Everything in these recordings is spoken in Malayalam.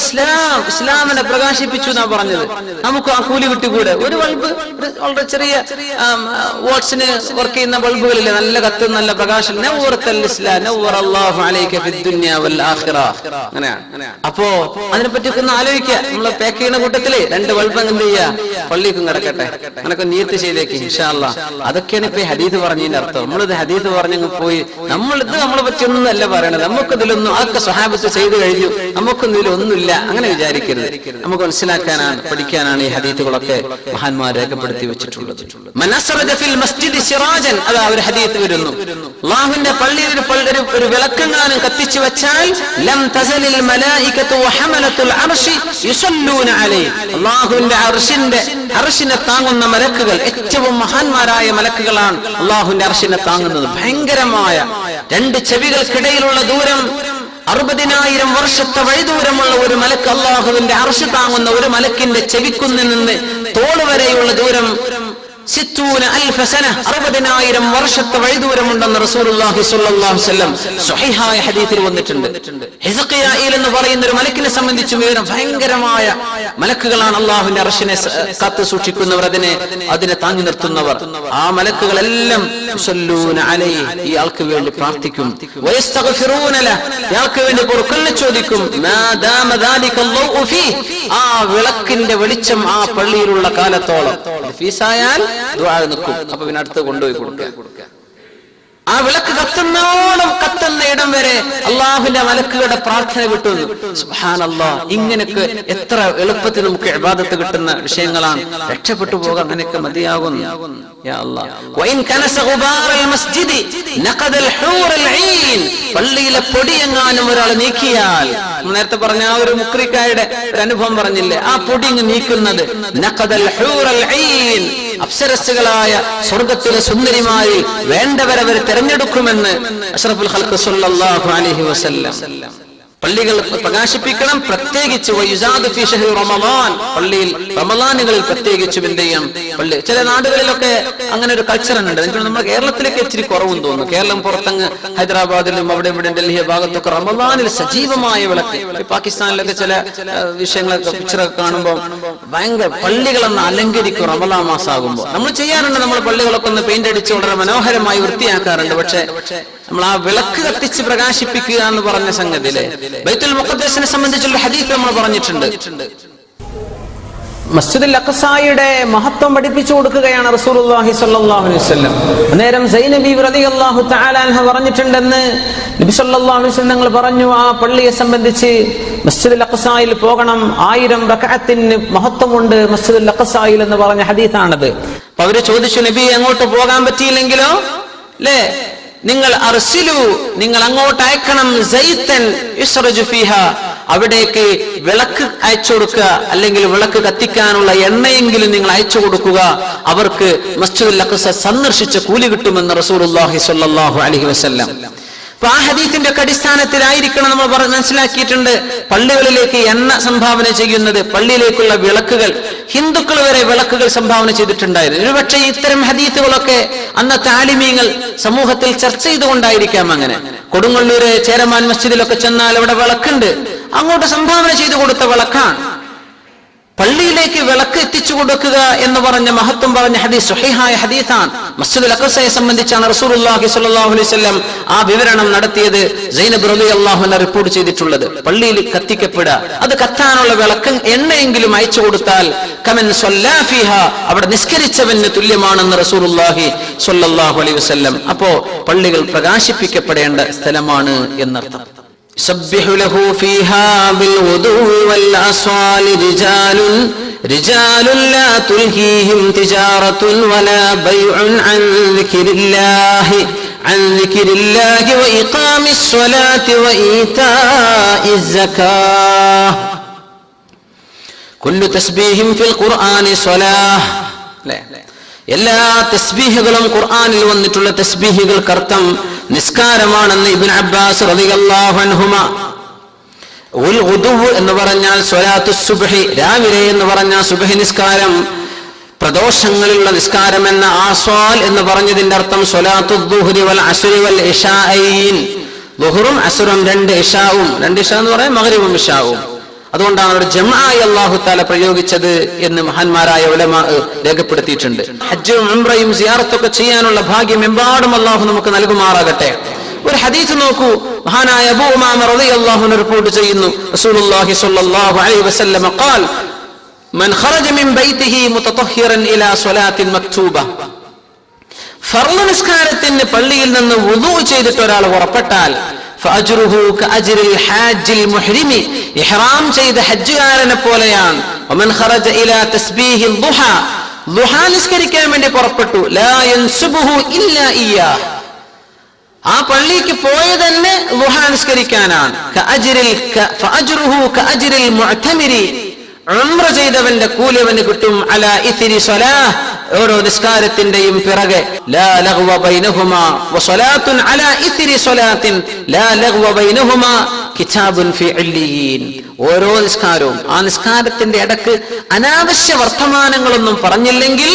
ഇസ്ലാം ഇസ്ലാമിനെ പ്രകാശിപ്പിച്ചു എന്നാ പറഞ്ഞത്. നമുക്ക് ആ കൂലി കിട്ടിക്കൂടെ ഒരു ബൾബ് വളരെ ചെറിയ വാട്സിന് വർക്ക് ചെയ്യുന്ന ബൾബുകളില്ല? നല്ല കത്ത് നല്ല പ്രകാശം അങ്ങനെയാണ് അപ്പോ അതിനെപ്പറ്റി ഒന്ന് ആലോചിക്കുക. നമ്മൾ പാക്ക് ചെയ്യുന്ന കൂട്ടത്തിൽ രണ്ട് ബൾബ് എന്ത് ചെയ്യാ? പള്ളിക്കും കിടക്കട്ടെ അങ്ങനൊക്കെ നീയത്ത് ചെയ്തേക്ക് ഇൻഷാല്ല അതൊക്കെയാണ് ഇപ്പൊ ഹദീദ് പറഞ്ഞതിന്റെ അർത്ഥം. നമ്മളിത് ഹദീദ് പറഞ്ഞങ്ങ് പോയി. നമ്മളിത് നമ്മളെ പറ്റിയൊന്നും അല്ല പറയണത്. നമുക്കിതിലൊന്നും അതൊക്കെ സ്വഹാബത്ത് ചെയ്തു കഴിഞ്ഞു. നമുക്കൊന്നും ഇതിലൊന്നുമില്ല അങ്ങനെ വിചാരിക്കരുത്. നമുക്ക് മനസ്സിലാക്കാനാണ് പഠിക്കാനാണ് ഈ ഹദീത്തുകളൊക്കെ മഹാന്മാർ രേഖപ്പെടുത്തി വെച്ചിട്ടുള്ളത്. അത് ഒരു ഹദീത്ത് വരുന്നു. അള്ളാഹുവിന്റെ പള്ളിയിൽ ഒരു പള്ളി- ഒരു- വിളക്കെങ്ങാനും കത്തിച്ചു വെച്ചാൽ ലം തസലിൽ മലായികത്തു വഹമലത്തുൽ അർശി യുസല്ലൂന അലൈഹി. അള്ളാഹുവിന്റെ അർശിന്റെ അർശിനെ താങ്ങുന്ന മലക്കുകൾ ഏറ്റവും മഹാന്മാരായ മലക്കുകളാണ് അള്ളാഹുവിന്റെ അർഷിനെ താങ്ങുന്നത്. ഭയങ്കരമായ രണ്ട് ചെവികൾക്കിടയിലുള്ള ദൂരം അറുപതിനായിരം വർഷത്തെ വഴിദൂരമുള്ള ഒരു മലക്ക് അള്ളാഹുവിന്റെ അർഷ് താങ്ങുന്ന ഒരു മലക്കിന്റെ ചെവിക്കുന്നിൽ നിന്ന് തോൾ വരെയുള്ള ദൂരം അറുപതിനായിരം വർഷത്തെ വഴിദൂരമുണ്ടെന്ന് റസൂലുള്ളാഹി സ്വല്ലല്ലാഹു വസല്ലം സ്വഹീഹായ ഹദീസിൽ വന്നിട്ടുണ്ട്. ഹിസ്ഖിയായിൽ എന്ന് പറയുന്ന ഒരു മലക്കിനെ സംബന്ധിച്ച് വിവരം ഭയങ്കരമായ മലക്കുകളാണ് അള്ളാഹുവിന്റെ അർശിനെ സ- കാത്തു സൂക്ഷിക്കുന്നവർ അതിനെ അതിനെ താങ്ങി നിർത്തുന്നവർ. ആ മലക്കുകളെല്ലാം ഈ ആൾക്ക് വേണ്ടി പ്രാർത്ഥിക്കും. ഇയാൾക്ക് വേണ്ടി പൊറുക്കലിനെ ചോദിക്കും. ആ വിളക്കിന്റെ വെളിച്ചം ആ പള്ളിയിലുള്ള കാലത്തോളം. ഫീസായാൽ ദുആ നിൽക്കും അപ്പൊ പിന്നെ അടുത്ത് കൊണ്ടുപോയി കൊടുക്കുക. ആ വിളക്ക് കത്തുന്നോളം കത്തുന്ന ഇടം വരെ അള്ളാഹുവിന്റെ മലക്കുകളുടെ പ്രാർത്ഥന വിട്ടുന്നു സുബ്ഹാനല്ലാ ഇങ്ങനെയൊക്കെ എത്ര എളുപ്പത്തിൽ നമുക്ക് ഇബാദത്ത് കിട്ടുന്ന വിഷയങ്ങളാണ്. രക്ഷപ്പെട്ടു പോകാൻ അങ്ങനെയൊക്കെ മതിയാകുന്നു. പള്ളിയിലെ പൊടി എങ്ങാനും ഒരാൾ നീക്കിയാൽ നേരത്തെ പറഞ്ഞ ആ ഒരു മുക്രിക്കായുടെ ഒരു അനുഭവം പറഞ്ഞില്ലേ? ആ പൊടി ഇങ്ങ് നീക്കുന്നത്. അപ്സരസ്സുകളായ സ്വർഗത്തിലെ സുന്ദരിമാരിൽ വേണ്ടവരെ തിരഞ്ഞെടുക്കുമെന്ന് അഷ്റഫുൽ അലൈഹി വസല്ലം. പള്ളികൾ പ്രകാശിപ്പിക്കണം. പ്രത്യേകിച്ച് പള്ളിയിൽ റമലാനുകളിൽ പ്രത്യേകിച്ചും എന്ത് ചെയ്യണം? പള്ളി ചില നാടുകളിലൊക്കെ അങ്ങനെ ഒരു കൾച്ചർ ഉണ്ട്. നമ്മുടെ കേരളത്തിലേക്ക് ഇച്ചിരി കുറവും തോന്നുന്നു. കേരളം പുറത്തങ്ങ് ഹൈദരാബാദിലും അവിടെ ഇവിടെ ഡൽഹി ഭാഗത്തൊക്കെ റമലാനിൽ സജീവമായ വിളക്ക്. പാകിസ്ഥാനിലൊക്കെ ചില വിഷയങ്ങളൊക്കെ പിക്ചറൊക്കെ കാണുമ്പോൾ ഭയങ്കര പള്ളികളൊന്ന് അലങ്കരിക്കും റമലാ മാസാകുമ്പോൾ നമ്മൾ ചെയ്യാറുണ്ട് നമ്മൾ പള്ളികളൊക്കെ ഒന്ന് പെയിന്റ് അടിച്ച് വളരെ മനോഹരമായി വൃത്തിയാക്കാറുണ്ട്. പക്ഷെ നമ്മൾ ആ വിളക്ക് കത്തിച്ച് പ്രകാശിപ്പിക്കുക എന്ന് പറഞ്ഞ സംഗതിയിലെ ബൈത്തുൽ മുഖദ്ദസിനെ സംബന്ധിച്ചുള്ള ഹദീഫ് നമ്മൾ പറഞ്ഞിട്ടുണ്ട്. മസ്ജിദുൽ അഖസായിയുടെ മഹത്വം പഠിപ്പിച്ചു കൊടുക്കുകയാണ് റസൂലുള്ളാഹി സ്വല്ലല്ലാഹു അലൈഹി വസല്ലം. അന്നേരം സൈനബി റളിയല്ലാഹു തആല അൻഹ പറഞ്ഞിട്ടുണ്ടെന്ന് നബി സല്ലല്ലാഹു അലൈഹി വസല്ലം ഞങ്ങൾ പറഞ്ഞു ആ പള്ളിയെ സംബന്ധിച്ച് മസ്ജിദുൽ അഖസായിൽ പോകണം ആയിരം റക്അത്തിന് മഹത്വമുണ്ട് മസ്ജിദുൽ അഖസായിൽ എന്ന് പറഞ്ഞ ഹദീസാണത്. അപ്പൊ അവർ ചോദിച്ചു നബി അങ്ങോട്ട് പോകാൻ പറ്റിയില്ലെങ്കിലോ? അല്ലേ നിങ്ങൾ അർസിലു നിങ്ങൾ അങ്ങോട്ട് അയക്കണം അവിടേക്ക് വിളക്ക് അയച്ചു കൊടുക്കുക അല്ലെങ്കിൽ വിളക്ക് കത്തിക്കാനുള്ള എണ്ണയെങ്കിലും നിങ്ങൾ അയച്ചു കൊടുക്കുക. അവർക്ക് മസ്ജിദുൽ അഖ്സ സന്ദർശിച്ച കൂലി കിട്ടുമെന്ന് റസൂലുള്ളാഹി സ്വല്ലല്ലാഹു അലൈഹി വസല്ലം. അപ്പൊ ആ ഹദീത്തിന്റെ ഒക്കെ അടിസ്ഥാനത്തിലായിരിക്കണം നമ്മൾ മനസ്സിലാക്കിയിട്ടുണ്ട് പള്ളികളിലേക്ക് എണ്ണ സംഭാവന ചെയ്യുന്നത് പള്ളിയിലേക്കുള്ള വിളക്കുകൾ ഹിന്ദുക്കൾ വരെ വിളക്കുകൾ സംഭാവന ചെയ്തിട്ടുണ്ടായിരുന്നു. ഒരുപക്ഷെ ഇത്തരം ഹദീത്തുകളൊക്കെ അന്നത്തെ ആലിമീങ്ങൾ സമൂഹത്തിൽ ചർച്ച ചെയ്തുകൊണ്ടായിരിക്കാം അങ്ങനെ. കൊടുങ്ങല്ലൂര് ചേരമാൻ മസ്ജിദിലൊക്കെ ചെന്നാൽ അവിടെ വിളക്കുണ്ട്. അങ്ങോട്ട് സംഭാവന ചെയ്തു കൊടുത്ത വിളക്കാണ്. പള്ളിയിലേക്ക് വിളക്ക് എത്തിച്ചു കൊടുക്കുക എന്ന് പറഞ്ഞ മഹത്വം പറഞ്ഞ ഹദീസ് സുഹൈഹായ ഹദീസാണ്. മസ്ജിദുൽ അഖസയെ സംബന്ധിച്ചാണ് റസൂലുള്ളാഹി സ്വല്ലല്ലാഹു അലൈഹി വസല്ലം ആ വിവരണം നടത്തിയത് സൈനബ് റളിയല്ലാഹു അൻഹ റിപ്പോർട്ട് ചെയ്തിട്ടുള്ളത്. പള്ളിയിൽ കത്തിക്കപ്പെടുക. അത് കത്താനുള്ള വിളക്ക് എണ്ണയെങ്കിലും അയച്ചു കൊടുത്താൽ കമൻ ഫീഹ അവിടെ നിസ്കരിച്ചവന് തുല്യമാണെന്ന് റസൂലുള്ളാഹി സ്വല്ലല്ലാഹു അലൈഹി വസല്ലം. അപ്പോ പള്ളികൾ പ്രകാശിപ്പിക്കപ്പെടേണ്ട സ്ഥലമാണ് എന്നർത്ഥം. يسبح له فيها بالغدو والأصال رجال رجال لا تلهيهم تجارة ولا بيع عن ذكر الله عن ذكر الله وإقام الصلاة وإيتاء الزكاة كل تسبيح في القرآن صلاة لا എല്ലാ തസ്ബീഹുകളും ഖുർആാനിൽ വന്നിട്ടുള്ള തസ്ബീഹുകൾക്ക് അർത്ഥം നിസ്കാരമാണെന്ന് ഇബിൻ അബ്ബാസ് ഉൽ എന്ന് പറഞ്ഞാൽ സുബ്ഹി രാവിലെ എന്ന് പറഞ്ഞാൽ സുബഹി നിസ്കാരം പ്രദോഷങ്ങളിലുള്ള നിസ്കാരം എന്ന ആസ്വാൽ എന്ന് പറഞ്ഞതിന്റെ അർത്ഥം സ്വലാത്തു ദുഹ്രി വൽ അസ്രി വൽ ഇശാഅൈൻ ലുഹറും അസുറും രണ്ട് ഇഷാവും. രണ്ട് ഇഷ എന്ന് പറയാൻ മകരവും ഇഷാവും. അതുകൊണ്ടാണ് അവർ ജംആയി അള്ളാഹു താല പ്രയോഗിച്ചത് എന്ന് മഹാന്മാരായ ഉലമാ രേഖപ്പെടുത്തിയിട്ടുണ്ട്. ഹജ്ജും ഉംറയും സിയാറത്തൊക്കെ ചെയ്യാനുള്ള ഭാഗ്യം എമ്പാടും അള്ളാഹു നമുക്ക് നൽകുമാറാകട്ടെ. ഒരു ഹദീസ് നോക്കൂ. മഹാനായ അബൂ ഉമാമ റളിയല്ലാഹു അൻഹു റിപ്പോർട്ട് ചെയ്യുന്നു. റസൂലുള്ളാഹി സ്വല്ലല്ലാഹു അലൈഹി വസല്ലം ഖാൽ മൻ ഖറജ മിൻ ബൈതിഹി മുതതഹിറൻ ഇലാ സ്വലാത്തിൻ മക്തൂബ. ഫർൾ നിസ്കാരത്തിന് പള്ളിയിൽ നിന്ന് വുദൂ ചെയ്തിട്ട് ഒരാൾ പുറപ്പെട്ടാൽ ഇഹ്റാം ചെയ്ത ഹജ്ജുകാരനെ പോലെയാണ്. നിസ്കരിക്കാൻ വേണ്ടി പുറപ്പെട്ടു. ആ പള്ളിക്ക് പോയത് തന്നെ ളുഹ നിസ്കരിക്കാനാണ്. കഅജ്രിൽ ക- ഫഅജ്റുഹു കഅജ്രിൽ ഉംറ ചെയ്തവന്റെ കൂലി അവന് കിട്ടും. അല ഇത്തിരി സ്വലാഹ് ഓരോ നിസ്കാരത്തിന്റെയും പിറകെ ഓരോ നിസ്കാരവും ആ നിസ്കാരത്തിന്റെ ഇടയ്ക്ക് അനാവശ്യ വർത്തമാനങ്ങളൊന്നും പറഞ്ഞില്ലെങ്കിൽ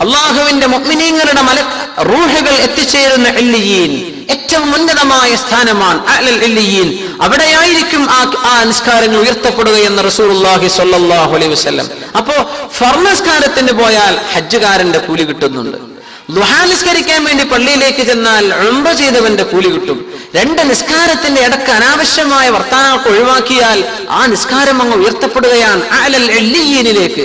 അള്ളാഹുവിന്റെ മുഅ്മിനീങ്ങളുടെ മല റൂഹകൾ എത്തിച്ചേരുന്ന എല്ലിയീൻ ഏറ്റവും ഉന്നതമായ സ്ഥാനമാണ് അവിടെയായിരിക്കും ആ ആ നിസ്കാരങ്ങൾ ഉയർത്തപ്പെടുക എന്ന് റസൂർഹി സ്വല്ലല്ലാഹു അലൈഹി വസല്ലം. അപ്പോ ഫർണസ്കാരത്തിന് പോയാൽ ഹജ്ജുകാരന്റെ കൂലി കിട്ടുന്നുണ്ട്. ദുഹാ നിസ്കരിക്കാൻ വേണ്ടി പള്ളിയിലേക്ക് ചെന്നാൽ ഉംറ ചെയ്തവന്റെ കൂലി കിട്ടും. രണ്ട് നിസ്കാരത്തിന്റെ ഇടയ്ക്ക് അനാവശ്യമായ വർത്താനങ്ങൾക്ക് ഒഴിവാക്കിയാൽ ആ നിസ്കാരം അങ്ങ് ഉയർത്തപ്പെടുകയാണ്. അലൽ എല്ലിയീനിലേക്ക്.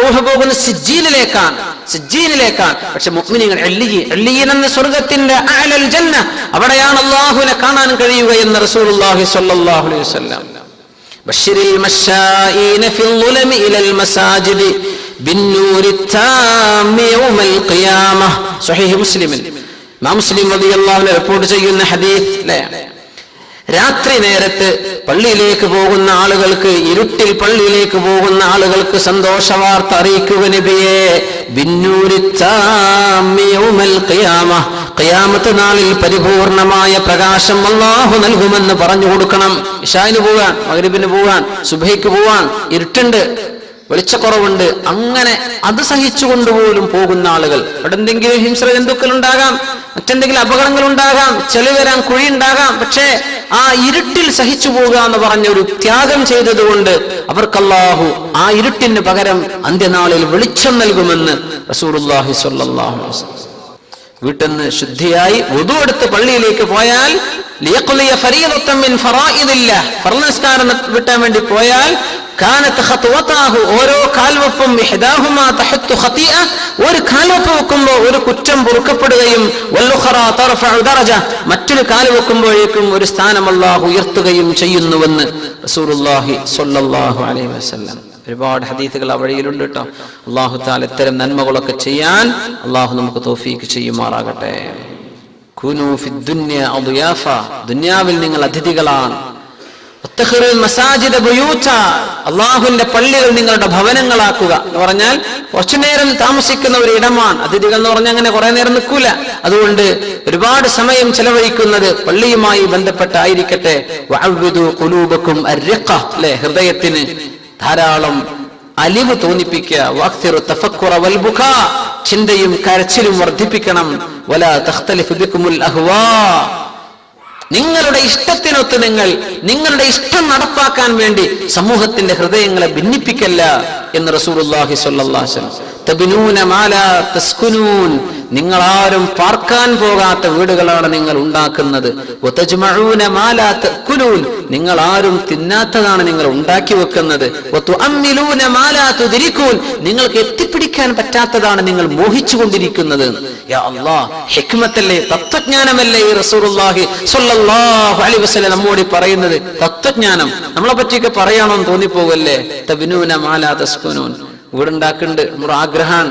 റൂഹ പോകുന്ന സിജീനിലേക്കാണ് സിജീനിലേക്കാണ് പക്ഷെ മുഖ്മിനിങ്ങൾ എല്ലിയി എല്ലിയൻ എന്ന സ്വർഗത്തിന്റെ അലൽ ജന്ന അവിടെയാണ് അള്ളാഹുവിനെ കാണാൻ കഴിയുക എന്ന് റസൂൽ അള്ളാഹി അലൈഹി വസ്ലാം മുസ്ലിമിൽ. മുസ്ലിം റതിയല്ലാവിനെ റിപ്പോർട്ട് ചെയ്യുന്ന ഹദീസ് രാത്രി നേരത്ത് പള്ളിയിലേക്ക് പോകുന്ന ആളുകൾക്ക് ഇരുട്ടിൽ പള്ളിയിലേക്ക് പോകുന്ന ആളുകൾക്ക് സന്തോഷ വാർത്ത അറിയിക്കുക നബിയെ. ഖിയാമത്ത് നാളിൽ പരിപൂർണമായ പ്രകാശം അള്ളാഹു നൽകുമെന്ന് പറഞ്ഞു കൊടുക്കണം. ഇഷായിന് പോവാൻ മകരിബിന് പോവാൻ സുബൈക്ക് പോവാൻ ഇരുട്ടുണ്ട്. വെളിച്ചക്കുറവുണ്ട്. അങ്ങനെ അത് സഹിച്ചുകൊണ്ടുപോലും പോകുന്ന ആളുകൾ. അവിടെ എന്തെങ്കിലും ഹിംസ്ര ജന്തുക്കൾ ഉണ്ടാകാം മറ്റെന്തെങ്കിലും അപകടങ്ങൾ ഉണ്ടാകാം ചെളി കുഴി ഉണ്ടാകാം പക്ഷേ ആ ഇരുട്ടിൽ സഹിച്ചു പോകുക എന്ന് പറഞ്ഞ ഒരു ത്യാഗം ചെയ്തതുകൊണ്ട് അവർക്കല്ലാഹു ആ ഇരുട്ടിന് പകരം അന്ത്യനാളിൽ വെളിച്ചം നൽകുമെന്ന് വസല്ലം വീട്ടിൽ നിന്ന് ശുദ്ധിയായി വുദു എടുത്ത് പള്ളിയിലേക്ക് പോയാൽ ലിയഖ്ലിയ ഫരീദത്തൻ മിൻ ഫറായിദില്ലാഹ് ഫർൾ നിസ്കാരം വിട്ടാൻ വേണ്ടി പോയാൽ കാനത്ത് ഖത്വതാഹു ഓരോ കാൽവെപ്പും ഇഹ്ദാഹുമാ തഹത്തു ഖതീഅ. ഒരു കാൽവെപ്പ് വെക്കുമ്പോൾ ഒരു കുറ്റം പൊറുക്കപ്പെടുകയും വല്ലുഖറ തർഫഉ ദറജ. മറ്റൊരു കാൽ വെക്കുമ്പോഴേക്കും ഒരു സ്ഥാനം അല്ലാഹു ഉയർത്തുകയും ചെയ്യുന്നുവെന്ന് റസൂലുള്ളാഹി സ്വല്ലല്ലാഹു അലൈഹി വസല്ലം. ഒരുപാട് ഹദീസുകൾ ആ വഴിയിലുണ്ട് കേട്ടോ. അള്ളാഹു താല ഇത്തരം നന്മകളൊക്കെ ചെയ്യാൻ അള്ളാഹു നമുക്ക് തോഫീക്ക് ചെയ്യുമാറാകട്ടെ. കുനു ഫി ദുന്യ. ദുന്യാവിൽ നിങ്ങൾ അതിഥികളാണ്. മസാജിദ. അള്ളാഹുവിന്റെ പള്ളികൾ നിങ്ങളുടെ ഭവനങ്ങളാക്കുക എന്ന് പറഞ്ഞാൽ കുറച്ചു നേരം താമസിക്കുന്ന ഒരു ഇടമാണ്. അതിഥികൾ എന്ന് പറഞ്ഞാൽ അങ്ങനെ കുറെ നേരം നിൽക്കൂല. അതുകൊണ്ട് ഒരുപാട് സമയം ചെലവഴിക്കുന്നത് പള്ളിയുമായി ബന്ധപ്പെട്ടായിരിക്കട്ടെ. വഅവ്വിദു ഖുലൂബക്കും അർരിഖ. ല്ലേ ഹൃദയത്തിന് ധാരാളം അലിവ് തോന്നിപ്പിക്കുക. ചിന്തയും കരച്ചിലും വർദ്ധിപ്പിക്കണം. വല തഖ്തലിഫു അഹ്വാ. നിങ്ങളുടെ ഇഷ്ടത്തിനൊത്ത് നിങ്ങൾ നിങ്ങളുടെ ഇഷ്ടം നടപ്പാക്കാൻ വേണ്ടി സമൂഹത്തിന്റെ ഹൃദയങ്ങളെ ഭിന്നിപ്പിക്കല്ല എന്ന് സ്വല്ലല്ലാഹു ആരും പാർക്കാൻ പോകാത്ത വീടുകളാണ് നിങ്ങൾ ഉണ്ടാക്കുന്നത്. നിങ്ങൾ ആരും തിന്നാത്തതാണ് നിങ്ങൾ ഉണ്ടാക്കി വെക്കുന്നത്. നിങ്ങൾക്ക് എത്തിപ്പിടിക്കാൻ പറ്റാത്തതാണ് നിങ്ങൾ മോഹിച്ചു കൊണ്ടിരിക്കുന്നത്. തത്വജ്ഞാനമല്ലേ ഈ അലൈഹി വസല്ലം നമ്മോട് പറയുന്നത്? തത്വജ്ഞാനം. നമ്മളെ പറ്റിയൊക്കെ പറയണമെന്ന് തോന്നിപ്പോകല്ലേ? വീടുണ്ടാക്കുന്നുണ്ട് നമ്മുടെ ആഗ്രഹമാണ്